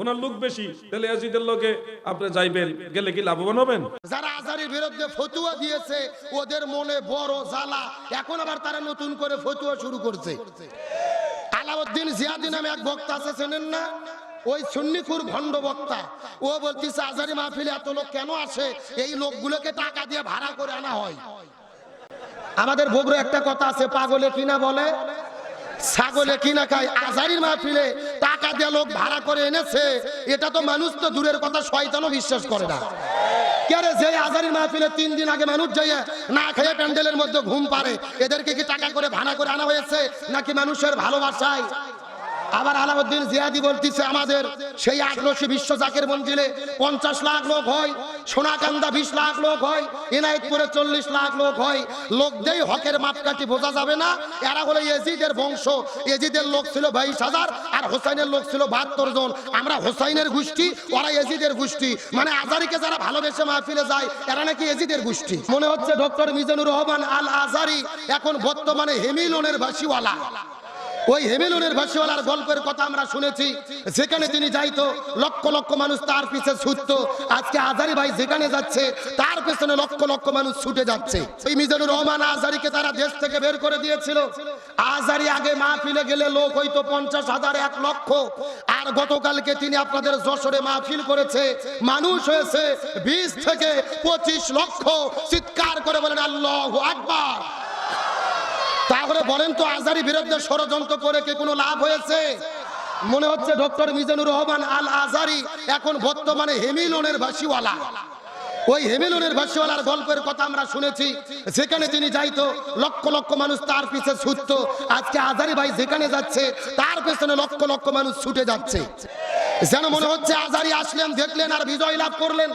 ওনার লোক বেশি। তাহলে আপনি যাইবেন, গেলে কি লাভবান হবেন? যারা আজারির বিরুদ্ধে ফতুয়া দিয়েছে, ওদের মনে বড় জ্বালা। এখন আবার তারা নতুন করে ফতুয়া শুরু করছে। আলাউদ্দিন জিয়াদি নামে এক বক্তা আছে, চেনেন না? ওই সুন্নিকুর ভণ্ড বক্তা। ও বলতেছে, আজারি মাহফিলে এত লোক কেন আসে? এই লোকগুলোকে টাকা দিয়ে ভাড়া করে আনা হয়। আমাদের বগুড়া একটা কথা আছে, পাগলে কিনা বলে? ছাগলে কিনা খায়। আজারির মাহফিলে টাকা দিয়ে লোক ভাড়া করে এনেছে। এটা তো মানুষ তো দূরের কথা, শয়তানও বিশ্বাস করে না। তিন দিন আগে মানুষ না খেয়ে প্যান্ডেলের মধ্যে ঘুম পারে এদেরকে কি টাকা করে করে আনা নাকি মানুষের ভালোবাসায়? আবার আলাউদ্দিন জিয়াদি বলতেছে আমাদের, সেই আগ্রসী বিশ্ব জাকের মঞ্জিলে পঞ্চাশ লাখ লোক হয়, সোনাকান্দা বিশ লাখ লোক হয় এনায়তপুরে চল্লিশ লাখ লোক হয়। লোক দেই হকের মাপকাঠি বোঝা যাবে না। এরা হলো এজিদের বংশ। এজিদের লোক ছিল বাইশ হাজার, আর হোসাইনের লোক ছিল বাহাত্তর জন। আমরা হোসাইনের গোষ্ঠী, ওরা এজিদের গোষ্ঠী। মানে আজারিকে যারা ভালোবেসে মাহফিলে যায়, এরা নাকি এজিদের গোষ্ঠী। মনে হচ্ছে ডক্টর মিজানুর রহমান আল আজারি এখন বর্তমানে হেমিলনের ভাসিওয়ালা ওই হেমেলনের ভাসিওয়ালার গল্পের কথা আমরা শুনেছি। যেখানে তিনি যাইতো, লক্ষ লক্ষ মানুষ তার পিছে ছুটত। আজকে আজারি ভাই যেখানে যাচ্ছে, তার পেছনে লক্ষ লক্ষ মানুষ ছুটে যাচ্ছে। এই মিজানুর রহমান আজারিকে তারা দেশ থেকে বের করে দিয়েছিল। আজারি আগে মাহফিলে গেলে লোক হয়তো পঞ্চাশ হাজার, এক লক্ষ। আর গতকালকে তিনি আপনাদের যশোরে মাহফিল করেছে। মানুষ হয়েছে বিশ থেকে পঁচিশ লক্ষ। চিৎকার করে বলেন, আল্লাহ আকবার! তাহলে বলেন তো আজারি বিরুদ্ধে ষড়যন্ত্র করে কি কোনো লাভ হয়েছে? মনে হচ্ছে ডক্টর মিজানুর রহমান আল আজারি এখন বর্তমানে হেমিলনের ভাসিওয়ালা ওই হেমিলনের ভাসিওয়ালার গল্পের কথা আমরা শুনেছি। যেখানে তিনি যাইতো, লক্ষ লক্ষ মানুষ তার পিছে ছুটত। আজকে আজারি ভাই যেখানে যাচ্ছে, তার পেছনে লক্ষ লক্ষ মানুষ ছুটে যাচ্ছে। যেন মনে হচ্ছে আজারি আসলেন, দেখলেন আর বিজয় লাভ করলেন।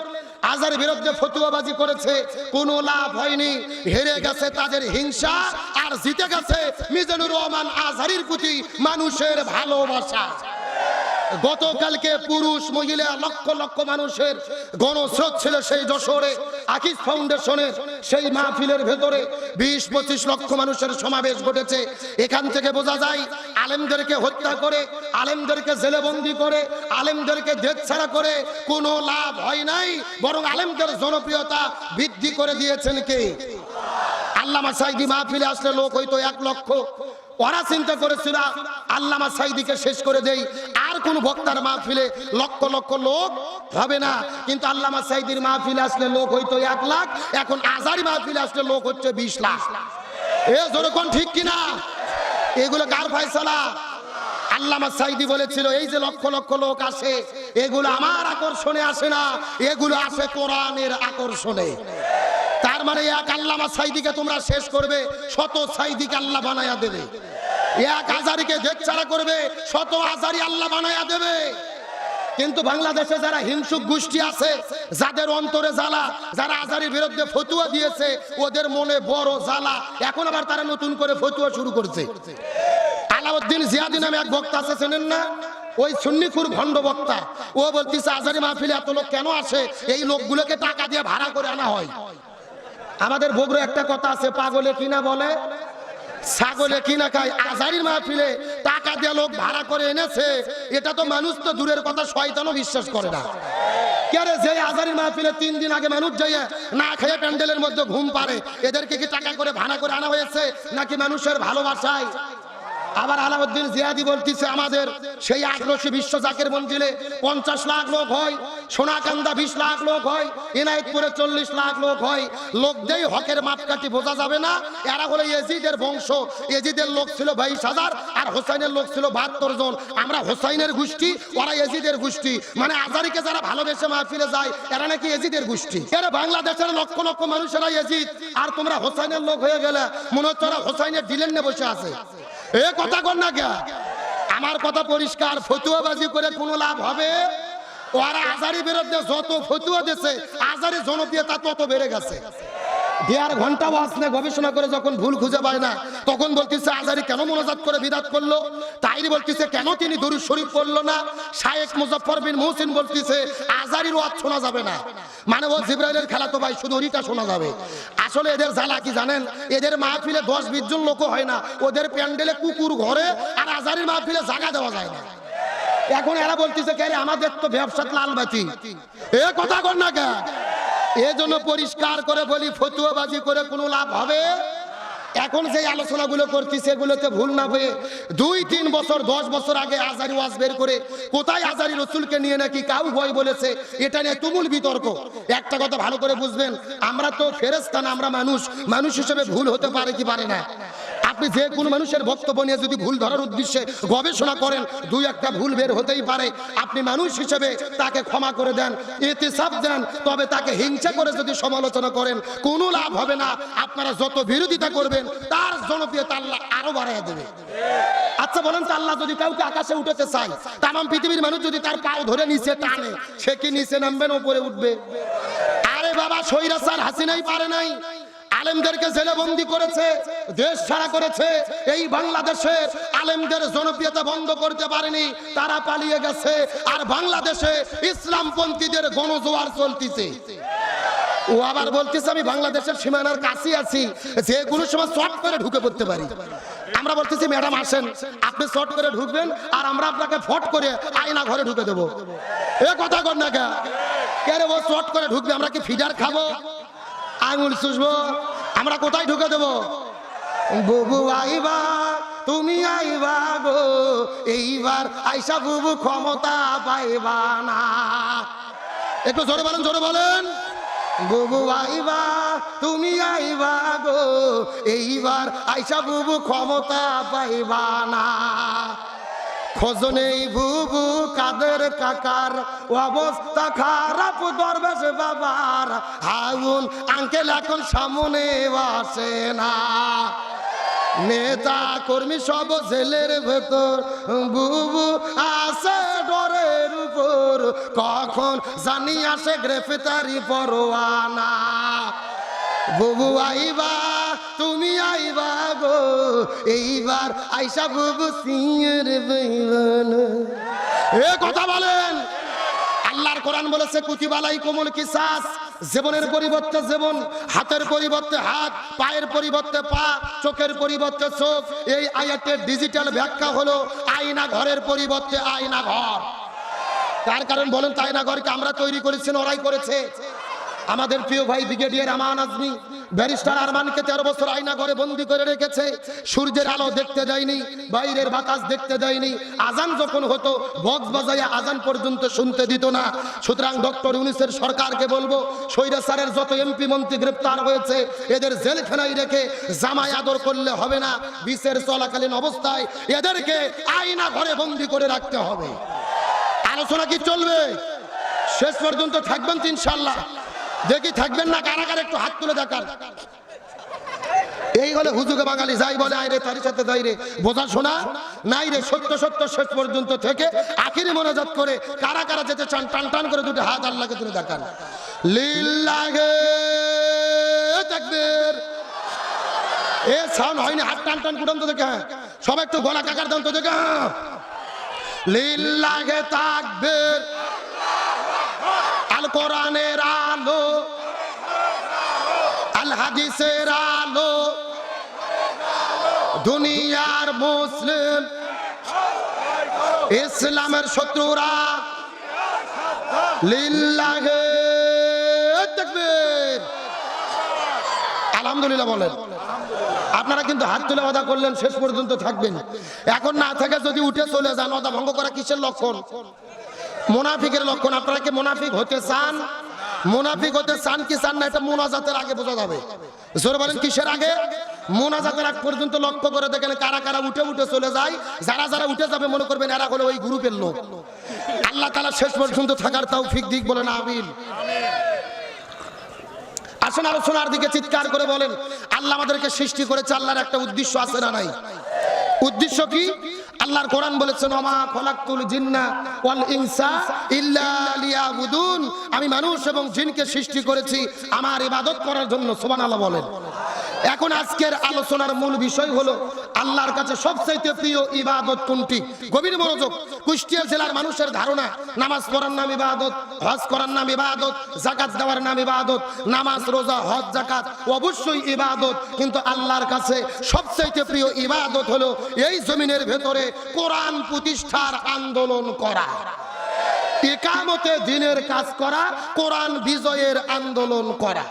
আজার বিরুদ্ধে ফতুয়াবাজি করেছে, কোনো লাভ হয়নি। হেরে গেছে তাদের হিংসা, আর জিতে গেছে মিজানুর রহমান আজারির প্রতি মানুষের ভালোবাসা। গতকালকে পুরুষ, মহিলা, লক্ষ লক্ষ মানুষের গণস্রোত ছিল সেই যশোরে, আকিস ফাউন্ডেশনের সেই মাহফিলের ভেতরে বিশ, পঁচিশ লক্ষ মানুষের সমাবেশ ঘটেছে। এখান থেকে বোঝা যায়, আলেমদেরকে হত্যা করে, আলেমদেরকে জেলেবন্দি করে, আলেমদেরকে দেশ ছাড়া করে কোনো লাভ হয় নাই, বরং আলেমদের জনপ্রিয়তা বৃদ্ধি করে দিয়েছেন কে? আল্লামা সাইদি মাহফিলে আসলে লোক হয়তো এক লক্ষ। ওরা চিন্তা করেছিল, আল্লামা সাইদিকে শেষ করে দেই। আর কোন বক্তার মাহফিলে লক্ষ লক্ষ লোক হবে না। কিন্তু আল্লামা সাইদির মাহফিলে আসলে লোক হয়তো এক লাখ। এখন আজারি মাহফিলে আসলে লোক হচ্ছে বিশ লাখ। এ যেরকম ঠিক কিনা? এগুলো কার ফয়সালা? আল্লামা সাইদি বলেছিল, এই যে লক্ষ লক্ষ লোক আসে, এগুলো আমার আকর্ষণে আসে না, এগুলো আসে কোরআনের আকর্ষণে। তার মানে এক আল্লামা সাইদিকে তোমরা শেষ করবে, শত সাইদিকে আল্লাহ বানায়া দেবে। এক হাজারিকে দেখ করবে, শত আজারি আল্লাহ বানায়া দেবে। কিন্তু বাংলাদেশে যারা হিংসুক গোষ্ঠী আছে, যাদের অন্তরে জ্বালা, যারা আজারির বিরুদ্ধে ফতুয়া দিয়েছে, ওদের মনে বড় জ্বালা। এখন আবার তারা নতুন করে ফতুয়া শুরু করছে। আলাউদ্দিন জিয়াদি নামে এক বক্তা আছে, চেনেন না? ওই সুন্নিকুর ভণ্ড বক্তা। ও বলতেছে আজারি মাহফিলে এত লোক কেন আসে? এই লোকগুলোকে টাকা দিয়ে ভাড়া করে আনা হয়। আমাদের বগুড়া একটা কথা আছে, পাগলে কিনা বলে। ছাগলে কিনা খায়, আজারির মাহফিলে টাকা দিয়ে লোক ভাড়া করে এনেছে। এটা তো মানুষ তো দূরের কথা, শয়তানও বিশ্বাস করে না। যে আজারির তিন দিন আগে মানুষ যাইয়ে না মধ্যে ঘুম পারে এদেরকে কি করে ভাড়া করে আনা হয়েছে, নাকি মানুষের ভালোবাসায়? আবার আলাউদ্দিন জিয়াদি বলতেছে, আমাদের সেই আগ্রসী বিশ্ব জাকের মঞ্জিলে পঞ্চাশ লাখ লোক হয়, সোনাকান্দা বিশ লাখ লোক হয়, এনায়তপুরে চল্লিশ লাখ লোক হয়। লোক দেই হকের মাপকাঠি বোঝা যাবে না। এরা হলো এজিদের বংশ। এজিদের লোক ছিল বাইশ হাজার আর হোসাইনের লোক ছিল বাহাত্তর জন। আমরা হোসাইনের গোষ্ঠী, ওরা এজিদের গোষ্ঠী। মানে আজারিকে যারা ভালোবেসে মাহফিলে যায়, এরা নাকি এজিদের গোষ্ঠী। এরা বাংলাদেশের লক্ষ লক্ষ মানুষেরা এজিদ। আর তোমরা হোসাইনের লোক হয়ে গেলে, মনে হচ্ছে ওরা হোসাইনের ডিলেন বসে আছে। এ কথা কর না কে আমার কথা পরিষ্কার, ফতুয়াবাজি করে কোনো লাভ হবে? ওরা আজারি বিরুদ্ধে যত ফতুয়া দিছে, আজারি জনপ্রিয়তা তত বেড়ে গেছে। দেড় ঘণ্টা ওয়াজ গবেষণা করে যখন ভুল খুঁজে পায় না, তখন বলতেছে আজারি কেন মোনাজাত করে বিদাত করল? তাইরি বলতেছে কেন তিনি দরুদ শরীফ পড়ল না? শায়েক মুজফর বিন মুহসিন বলতেছে, আজারির ওয়াজ শোনা যাবে না। মানে ও জিব্রাইলের খেলা তো ভাই শুধু শোনা যাবে। আসলে এদের জ্বালা কি জানেন? এদের মাহফিলে দশ বিশ জন লোক হয় না। ওদের প্যান্ডেলে কুকুর ঘরে আর আজারির মাহফিলে জায়গা দেওয়া যায় না। এখন এরা বলতেছে কে আমাদের তো ব্যবসা লাল বাতি। এ কথা কর না কে এজন্য পরিষ্কার করে বলি, ফতুয়াবাজি করে কোনো লাভ হবে? এখন যে আলোচনাগুলো করছি, সেগুলোতে ভুল না হয়ে দুই, তিন বছর, দশ বছর আগে আজারি ওয়াজ বের করে কোথায় আজারি রসুলকে নিয়ে নাকি কাউ ভয় বলেছে, এটা নিয়ে তুমুল বিতর্ক। একটা কথা ভালো করে বুঝবেন, আমরা তো ফেরেস্তান আমরা মানুষ। মানুষ হিসেবে ভুল হতে পারে কি পারে না? আপনি যে কোনো মানুষের বক্তব্য নিয়ে যদি ভুল ধরার উদ্দেশ্যে গবেষণা করেন, দুই একটা ভুল বের হতেই পারে। আপনি মানুষ হিসেবে তাকে ক্ষমা করে দেন এতে সাপ দেন, তবে তাকে হিংসা করে যদি সমালোচনা করেন, কোনো লাভ হবে না। আপনারা যত বিরোধিতা করবেন, তার জনপ্রিয়তা আল্লাহ আরও বাড়াইয়া দেবে। আচ্ছা বলেন তো আল্লাহ যদি কাউকে আকাশে উঠেতে চায়, তাম পৃথিবীর মানুষ যদি তার পাও ধরে নিচে টানে, সে কি নিচে নামবেন না উপরে উঠবে? আরে বাবা সৈরা স্যার হাসিনাই পারে নাই। আলেমদেরকে জেলে বন্দি করেছে, দেশ ছাড়া করেছে। এই বাংলাদেশে আলেমদের জনপ্রিয়তা বন্ধ করতে পারেনি, তারা পালিয়ে গেছে। আর বাংলাদেশে ইসলামপন্থীদের গণজোয়ার চলতেছে। ও আবার বলতেছে, আমি বাংলাদেশের সীমানার কাছে আছি যে কোনো সময় শর্ট করে ঢুকে পড়তে পারি। আমরা বলতেছি, ম্যাডাম, আসেন। আপনি শর্ট করে ঢুকবেন, আর আমরা আপনাকে ফট করে আয়না ঘরে ঢুকে দেবো। এ কথা কর না কে? কে ও শর্ট করে ঢুকবে? আমরা কি ফিডার খাব? আঙুল চুষবো? আমরা কোথায় ঢুকে দেবো? বুবু আইবা, তুমি আইবা গো। এইবার আইসা বুবু ক্ষমতা পাইবা না। একটু জোরে বলেন জোরে বলেন। বুবু আইবা, তুমি আইবা গো। এইবার আইসা বুবু ক্ষমতা পাইবা না। খোঁজ নেই বুবু কাদের কাকার অবস্থা খারাপ দরবেশ বাবার। হাউন আঙ্কেল এখন সামনে আসে না। নেতা কর্মী সব জেলের ভেতর, বুবু আসে ডরের উপর। কখন জানি আসে গ্রেফতারি পরোয়ানা। বুবু আইবা তুমি আইবা গো এইবার আইসা বুবু সিংয়ের বেইমান। এ কথা বলেন। আল্লাহর কোরআন বলেছে কুতিবালাই কোমল কিসাস। জীবনের পরিবর্তে জীবন, হাতের পরিবর্তে হাত, পায়ের পরিবর্তে পা, চোখের পরিবর্তে চোখ। এই আয়াতের ডিজিটাল ব্যাখ্যা হলো আয়না ঘরের পরিবর্তে আয়না ঘর। তার কারণ বলেন তাই না ঘরকে আমরা তৈরি করেছি ওরাই করেছে? আমাদের প্রিয় ভাই ব্রিগেডিয়ার আমান আজমি, ব্যারিস্টার আরমানকে তেরো বছর আয়না ঘরে বন্দি করে রেখেছে। সূর্যের আলো দেখতে দেয়নি, বাইরের বাতাস দেখতে দেয়নি। আজান যখন হতো, বক্স বাজাইয়া আজান পর্যন্ত শুনতে দিত না। সুতরাং ডক্টর ইউনিসের সরকারকে বলব সৈরা স্যারের যত এমপি মন্ত্রী গ্রেপ্তার হয়েছে, এদের জেল জেলখানায় রেখে জামাই আদর করলে হবে না। বিশের চলাকালীন অবস্থায় এদেরকে আয়না ঘরে বন্দি করে রাখতে হবে। আলোচনা কি চলবে? শেষ পর্যন্ত থাকবেন তো ইনশাল্লাহ দেখি থাকবেন না, কারাগার একটু হাত তুলে দেখার এই হলে হুজুগে বাঙালি, যাই বলে, আয় রে তার সাথে যাই রে। বোঝা শোনা? নাই রে, সত্য সত্য, শেষ পর্যন্ত থেকে আখিরি মনোজাত করে কারা কারা যেতে চান, টান টান করে দুটো হাত আল্লাহকে তুলে দেখান। লিল্লাহে তাকবীর। এ সাউন্ড হয়নি, হাত টান টান কুটান তো হ্যাঁ। সবাই একটু গলা কাকার দান তো দেখে হ্যাঁ। লিল্লাহে তাকবীর। আল কোরআনের আলো, আল হাদিসের আলো, দুনিয়ার মুসলিম, ইসলামের শত্রুরা, লিল্লাহে আলহামদুলিল্লাহ বলেন। আপনারা কিন্তু হাত তুলে অদা করলেন, শেষ পর্যন্ত থাকবেন। এখন না থেকে যদি উঠে চলে যান অদা ভঙ্গ করা কিসের লক্ষণ? মোনাফিকের লক্ষণ, আপনারা কি মোনাফিক হতে চান? মোনাফিক হতে চান কি চান না, এটা মোনাজাতের আগে বোঝা যাবে। জোরে বলেন, কিসের আগে? মোনাজাতের আগ পর্যন্ত লক্ষ্য করে দেখেন, কারা কারা উঠে উঠে চলে যায়, যারা যারা উঠে যাবে, মনে করবেন এরা হলো ওই গ্রুপের লোক। আল্লাহ তালা শেষ পর্যন্ত থাকার তাও ফিক দিক বলেন, আমিন। আসুন আলোচনার দিকে চিৎকার করে বলেন, আল্লাহ আমাদেরকে সৃষ্টি করেছে, আল্লাহর একটা উদ্দেশ্য আছে না নাই? উদ্দেশ্য কি? আল্লাহর কোরআন বলেছেন, ওমা খলাকতুল জিন্না ওয়াল ইনসা ইল্লা লিয়াবুদুন। আমি মানুষ এবং জিনকে সৃষ্টি করেছি, আমার ইবাদত করার জন্য, সুবহানাল্লাহ বলেন। এখন আজকের আলোচনার মূল বিষয় হলো আল্লাহর কাছে সবচাইতে প্রিয় ইবাদত কোনটি? গভীর মনোযোগ। কুষ্টিয়া জেলার মানুষের ধারণা, নামাজ পড়ার নাম ইবাদত, হজ করার নাম ইবাদত, জাকাত দেওয়ার নাম ইবাদত, নামাজ, রোজা, হজ, জাকাত অবশ্যই ইবাদত। কিন্তু আল্লাহর কাছে সবচাইতে প্রিয় ইবাদত হলো এই জমিনের ভেতরে কোরআন প্রতিষ্ঠার আন্দোলন করা। একামতে দিনের কাজ করা, কোরআন বিজয়ের আন্দোলন করা।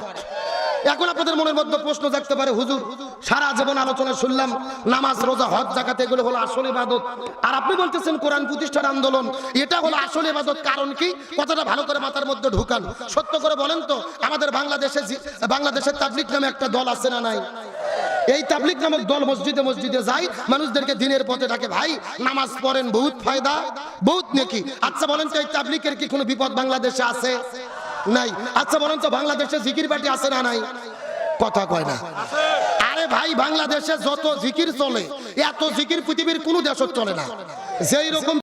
এখন আপনাদের মনের মধ্যে প্রশ্ন থাকতে পারে, হুজুর, সারা জীবন আলোচনা শুনলাম, নামাজ, রোজা, হজ জাকাত এগুলো হলো আসল ইবাদত। আর আপনি বলতেছেন কোরআন প্রতিষ্ঠার আন্দোলন, এটা হলো আসল ইবাদত, কারণ কি? কথাটা ভালো করে মাথার মধ্যে ঢুকান। সত্য করে বলেন তো, আমাদের বাংলাদেশে বাংলাদেশের তাবলিক নামে একটা দল আছে না নাই? এই তাবলিক নামক দল মসজিদে মসজিদে যায় মানুষদেরকে দিনের পথে ডাকে, ভাই, নামাজ পড়েন, বহুত ফায়দা, বহুত নেকি? আচ্ছা বলেন তো, এই তাবলিকের কি কোনো বিপদ বাংলাদেশে আছে? নাই। আচ্ছা বরঞ্চ বাংলাদেশে জিকির পার্টি আছে না নাই? কথা কয় না। আরে ভাই, বাংলাদেশে যত জিকির চলে, এত জিকির পৃথিবীর কোনো দেশত চলে না। যেই রকম